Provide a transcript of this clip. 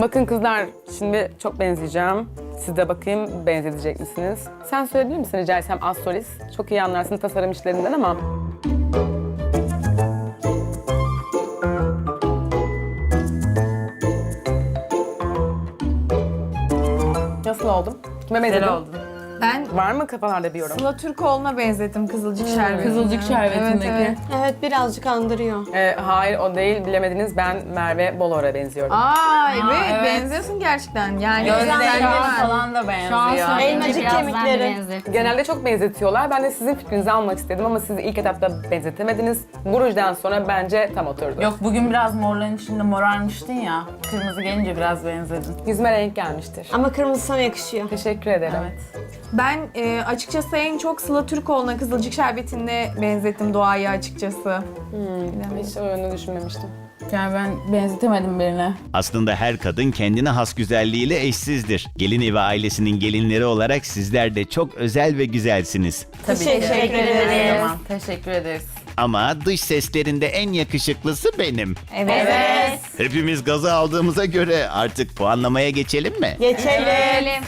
Bakın kızlar, şimdi çok benzeyeceğim. Siz de bakayım benzeyecek misiniz? Sen söyleyebilir misin rica etsem Astoris? Çok iyi anlarsın tasarım işlerinden ama. Nasıl oldum? Kime benzedim? Güzel oldun. Ben Var mı kafalarda bir yorum? Sıla Türkoğlu'na benzettim Kızılcık Şerbeti'ne. Kızılcık şerbetindeki. Evet, evet. Evet birazcık andırıyor. Ee, hayır o değil bilemediniz ben Merve Bolor'a benziyorum. Aa evet, evet. benziyorsun gerçekten. Yani Gözleri güzelliği var. falan da Şu an benziyor. söyleyince Elmacık biraz ben de kemikleri. benzettim. Genelde çok benzetiyorlar. Ben de sizin fikrinizi almak istedim ama siz ilk etapta benzetemediniz. Bu rujdan sonra bence tam oturdu. Yok bugün biraz morların içinde morarmıştın ya. Kırmızı gelince biraz benzedin. Yüzüme renk gelmiştir. Ama kırmızı sana yakışıyor. Teşekkür ederim. Evet. Ben e, açıkçası en çok Sıla Türkoğlu'na Kızılcık Şerbeti'ne benzettim doğayı açıkçası. Hiç o yönde düşünmemiştim. Yani ben benzetemedim birine. Aslında her kadın kendine has güzelliğiyle eşsizdir. Gelin evi ailesinin gelinleri olarak sizler de çok özel ve güzelsiniz. Tabii Teşekkür ki. ederiz. Tamam, teşekkür ederiz. Ama dış seslerinde en yakışıklısı benim. Evet. Hepimiz gazı aldığımıza göre artık puanlamaya geçelim mi? Geçelim.